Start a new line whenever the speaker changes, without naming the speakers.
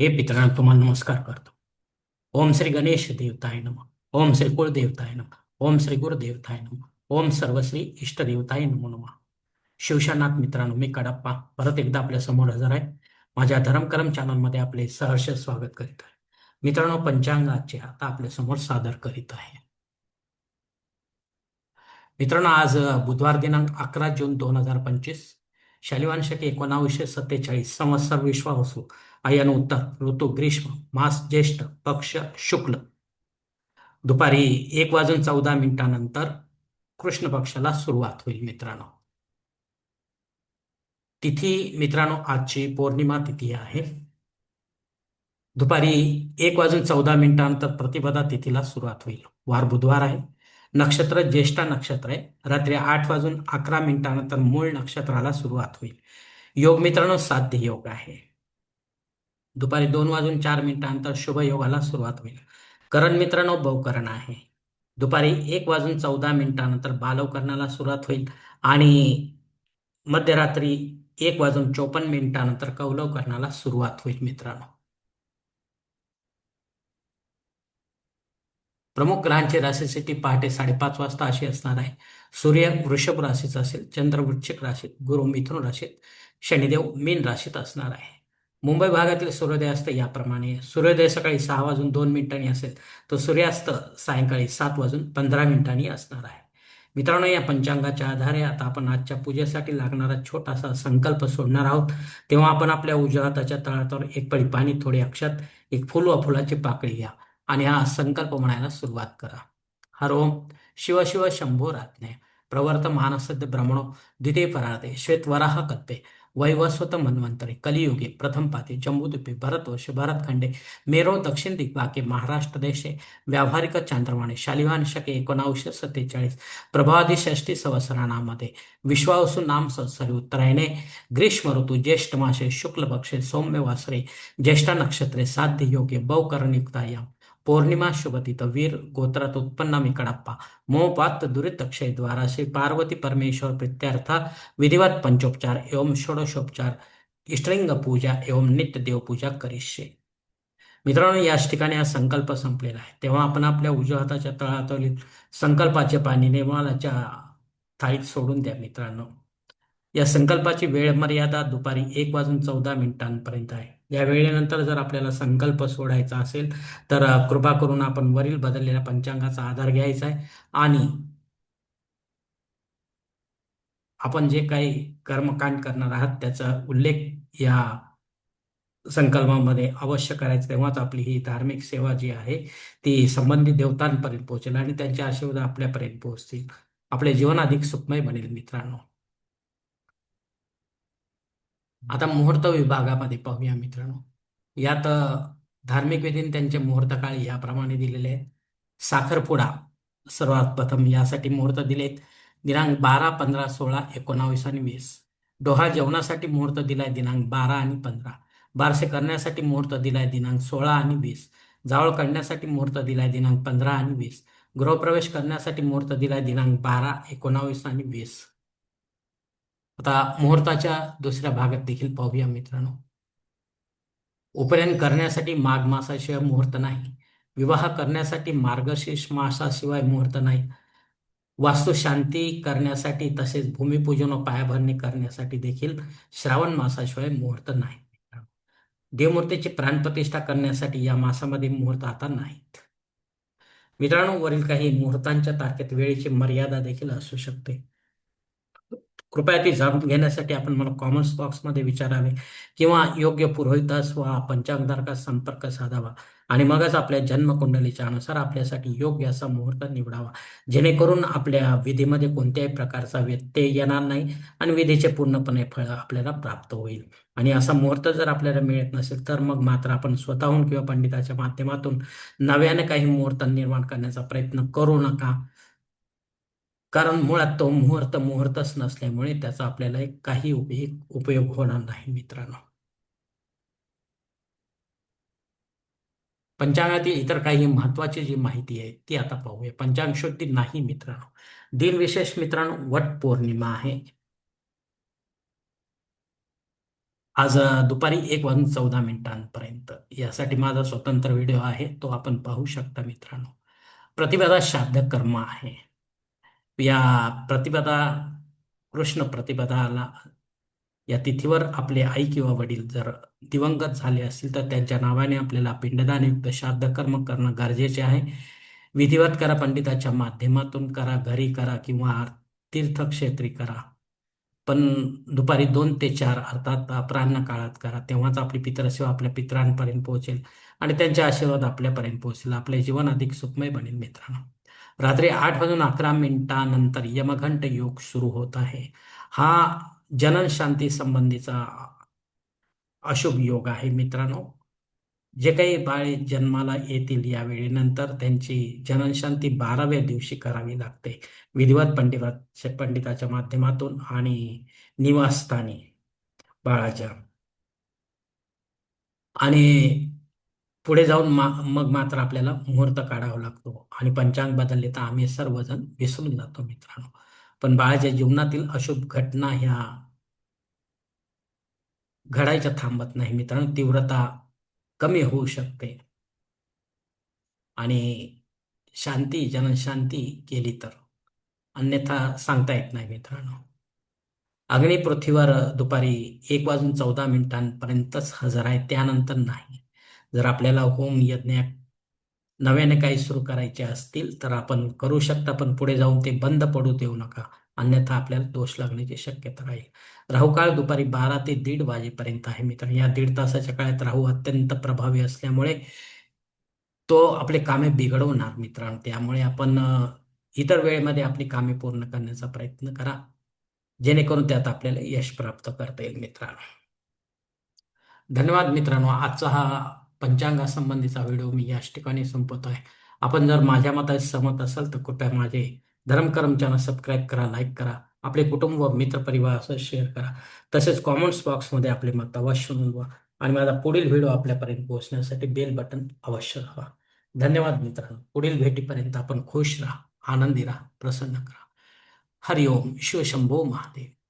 हे पितरांना तुम्हाला नमस्कार करतो. ओम श्री गणेश देवताय नम ओम श्री कुळदेवताय नम ओम श्री गुरुदेवताय नम ओम सर्वश्री इष्टदेवताय नमो नम. शिवशानाथ मित्रांनो मी कडप्पा परत एकदा आपल्यासमोर हजर आहे. माझ्या धर्मकरम चॅनलमध्ये आपले सहर्ष स्वागत करीत आहे. मित्रांनो पंचांगाचे आता आपल्यासमोर सादर करीत आहे. मित्रांनो आज बुधवार दिनांक अकरा जून दोन हजार पंचवीस शालिवान शके एकोणावीसशे सत्तेचाळीस संवत्सर विश्वावसु अयन उत्तर ऋतू ग्रीष्म मास ज्येष्ठ पक्ष शुक्ल. दुपारी एक वाजून चौदा मिनिटानंतर कृष्ण पक्षाला सुरुवात होईल मित्रांनो. तिथी मित्रांनो आजची पौर्णिमा तिथी आहे. दुपारी एक वाजून चौदा मिनिटानंतर प्रतिपदा तिथीला सुरुवात होईल. वार बुधवार आहे. नक्षत्र ज्येष्ठा नक्षत्र आहे. रात्री आठ वाजून अकरा मिनिटानंतर मूळ नक्षत्राला सुरुवात होईल. योग मित्रांनो साध्य योग आहे. दुपारी दोन वाजून चार मिनिटानंतर शुभ योगाला सुरुवात होईल. करण मित्रांनो बहुकरण आहे. दुपारी एक वाजून चौदा मिनिटानंतर बालवकरणाला सुरुवात होईल आणि मध्यरात्री एक वाजून चोपन्न मिनिटानंतर कौलवकरणाला सुरुवात होईल मित्रांनो. प्रमुख ग्रहांची राशीसाठी पहाटे साडेपाच वाजता अशी असणार आहे. सूर्य वृषभ राशीचा असेल चंद्र वृश्चिक राशीत गुरु मिथुन राशीत शनिदेव मीन राशीत असणार आहे. मुंबई भागातील सूर्योदय असतं याप्रमाणे सूर्योदय सकाळी सहा वाजून दोन मिनिटांनी असेल तर सूर्यास्त सायंकाळी सात वाजून पंधरा मिनिटांनी असणार आहे. मित्रांनो या पंचांगाच्या आधारे आता आपण आजच्या पूजेसाठी लागणारा छोटासा संकल्प सोडणार आहोत. तेव्हा आपण आपल्या उजळाताच्या तळातवर तळातावर एक पळी पाणी थोडे अक्षत एक फुल व फुलाची पाकळी घ्या. आणि हा संकल्प म्हणायला सुरुवात करा. हर ओम. शिव शिव शंभो रात्ने प्रवर्त मानसद्य ब्रह्मणो. द्वितीय परार्थे श्वेतवराह कल्पे वैवस्वत मन्वंतरे कलियुगे. प्रथम पाती. जम्बूद्वीपे भरतवर्ष भरतखंडे. मेरो दक्षिण दिग्भागे. महाराष्ट्र देशे. व्यावहारिक चांद्रमाने शालिवान शके. एकोणावीसशे सत्तेचाळीस. प्रभादी षष्टी सहस्रानामध्ये विश्वावसु नाम संवत्सरी उत्तरायणे. ग्रीष्म ऋतू ज्येष्ठ मासे. शुक्ल पक्षे. सौम्य वासरे. ज्येष्ठा नक्षत्रे. साध्य योगे बहुकरणयुक्तायाम. पौर्णिमा शुभतित वीर गोत्रात उत्पन्न मी कडप्पा मोपात दुरित अक्षय द्वारा श्री पार्वती परमेश्वर प्रित्यर्थ विधिवत पंचोपचार एवं षोडशोपचार इष्टलिंग पूजा एवं नित्य देवपूजा करिष्ये। मित्रांनो याच ठिकाणी हा संकल्प संपलेला आहे. तेव्हा आपण आपल्या उजव्या हाताच्या तळातळीत संकल्पाचे पाणी निर्माणाच्या थाळीत सोडून द्या मित्रांनो. या संकल्पाची वेळ मर्यादा दुपारी एक वाजून चौदा मिनिटांपर्यंत आहे. या वेळेनंतर जर आपल्याला संकल्प सोडायचा असेल तर कृपा करून आपण वरील बदललेल्या पंचांगाचा आधार घ्यायचा आहे आणि आपण जे काही कर्मकांड करणार आहात त्याचा उल्लेख या संकल्पामध्ये अवश्य करायचं तेव्हाच आपली ही धार्मिक सेवा जी आहे ती संबंधित देवतांपर्यंत पोहोचेल आणि त्यांचे आशीर्वाद आपल्यापर्यंत पोहोचतील. आपले जीवन अधिक सुखमय बनेल मित्रांनो. आता मुहूर्त विभागामध्ये पाहूया मित्रांनो. यात धार्मिक विधीन त्यांचे मुहूर्त काळ याप्रमाणे दिलेले आहेत. साखरपुडा सर्वात प्रथम यासाठी मुहूर्त दिलेत. दिनांक बारा पंधरा सोळा एकोणावीस आणि वीस. डोहा जेवणासाठी मुहूर्त दिलाय दिनांक बारा आणि पंधरा. बारसे करण्यासाठी मुहूर्त दिलाय दिनांक सोळा आणि वीस. जावळ काढण्यासाठी मुहूर्त दिलाय दिनांक पंधरा आणि वीस. गृहप्रवेश करण्यासाठी मुहूर्त दिलाय दिनांक बारा एकोणावीस आणि वीस. आता मुहूर्ताच्या दुसऱ्या भागात देखील पाहूया मित्रांनो. उपनयन करण्यासाठी माघ मासाशिवाय मुहूर्त नाही. विवाह करण्यासाठी मार्गशीर्ष मासाशिवाय मुहूर्त नाही. वास्तुशांती करण्यासाठी तसेच भूमिपूजन व पायाभरणी करण्यासाठी देखील श्रावण मासाशिवाय मुहूर्त नाही. देवमूर्तीची प्राणप्रतिष्ठा करण्यासाठी या मासामध्ये मुहूर्त आता नाहीत. मित्रांनो वरील काही मुहूर्तांच्या तारखेत वेळेची मर्यादा देखील असू शकते. कृपया ती जाणून घेण्यासाठी आपण मला कॉमेंट्स बॉक्समध्ये विचारावे. किंवा योग्य पुरोहितास वा पंचांगधारकास संपर्क साधावा. आणि मगच आपल्या जन्मकुंडलीच्या अनुसार आपल्यासाठी योग्य असा मुहूर्त निवडावा. जेणेकरून आपल्या विधीमध्ये कोणत्याही प्रकारचा व्यत्यय येणार नाही आणि विधीचे पूर्णपणे फळ आपल्याला प्राप्त होईल. आणि असा मुहूर्त जर आपल्याला मिळत नसेल तर मग मात्र आपण स्वतःहून किंवा पंडिताच्या माध्यमातून नव्याने काही मुहूर्त निर्माण करण्याचा प्रयत्न करू नका. कारण मुळात तो मुहूर्त मुहूर्तच नसल्यामुळे त्याचा आपल्याला एक काही उपयोग उपयोग होणार नाही मित्रांनो. पंचांगातील इतर काही महत्वाची जी माहिती आहे ती आता पाहूया. पंचांग शुद्धी नाही मित्रांनो. दिनविशेष मित्रांनो वट पौर्णिमा आहे. आज दुपारी एक वाजून चौदा मिनिटांपर्यंत. यासाठी माझा स्वतंत्र व्हिडिओ आहे तो आपण पाहू शकता मित्रांनो. प्रतिपदा श्राद्ध कर्म आहे. या प्रतिपदा कृष्ण प्रतिपदाला या तिथीवर आपले आई किंवा वडील जर दिवंगत झाले असतील तर त्यांच्या नावाने आपल्याला पिंडदानयुक्त श्राद्ध कर्म करणं गरजेचे आहे. विधिवत करा पंडिताच्या माध्यमातून करा घरी करा किंवा तीर्थक्षेत्री करा. पण दुपारी दोन ते चार अर्थात अपराह्न काळात करा. तेव्हाच आपली पितरसेवा आपल्या पितरांपर्यंत पोहोचेल आणि त्यांचे आशीर्वाद आपल्यापर्यंत पोहोचेल. आपले जीवन अधिक सुखमय बनेल मित्रांनो. रात्री आठ वाजून अकरा मिनिटानंतर यमघंट योग सुरू होत आहे. हा जनन शांती संबंधीचा अशुभ योग आहे मित्रांनो. जे काही बाळे जन्माला येतील या वेळेनंतर त्यांची जननशांती बाराव्या दिवशी करावी लागते. विधिवत पंडिता पंडिताच्या माध्यमातून आणि निवासस्थानी बाळाच्या. आणि पुढे जाऊन मा मग मात्र आपल्याला मुहूर्त काढावा लागतो. आणि पंचांग बदलले तर आम्ही सर्वजण विसरून जातो मित्रांनो. पण बाळाच्या जीवनातील अशुभ घटना ह्या घडायच्या थांबत नाही मित्रांनो. तीव्रता कमी होऊ शकते. आणि शांती जनशांती केली तर अन्यथा सांगता येत नाही मित्रांनो. अग्नी पृथ्वीवर दुपारी एक वाजून चौदा मिनिटांपर्यंतच हजर आहे. त्यानंतर नाही. जर आपल्याला होम यज्ञ नव्याने काही सुरू करायचे असतील तर आपण करू शकता पण पुढे जाऊन ते बंद पडू देऊ नका. अन्यथा आपल्याला दोष लागण्याची शक्यता राहील राहू काळ दुपारी बारा ते दीड वाजेपर्यंत आहे मित्र या दीड तासाच्या काळात राहू अत्यंत प्रभावी असल्यामुळे तो आपले कामे बिघडवणार मित्रांनो. त्यामुळे आपण इतर वेळेमध्ये आपली कामे पूर्ण करण्याचा प्रयत्न करा. जेणेकरून त्यात आपल्याला यश प्राप्त करता येईल मित्रांनो. धन्यवाद मित्रांनो. आजचा हा पंचांगासंबंधीचा व्हिडिओ मी याच ठिकाणी संपवतो आहे आपण जर माझ्या मताशी सहमत असाल तर कृपया माझे धर्मकर्म चॅनल सबस्क्राईब करा लाईक करा आपले कुटुंब व मित्रपरिवार असं शेअर करा. तसेच कॉमेंट्स बॉक्समध्ये आपले मत अवश्य नोंदवा आणि माझा पुढील व्हिडिओ आपल्यापर्यंत पोहोचण्यासाठी बेल बटन अवश्य राहा धन्यवाद मित्रांनो. पुढील भेटीपर्यंत आपण खुश राहा आनंदी राहा प्रसन्न करा. हरिओम. शिवशंभो महादेव.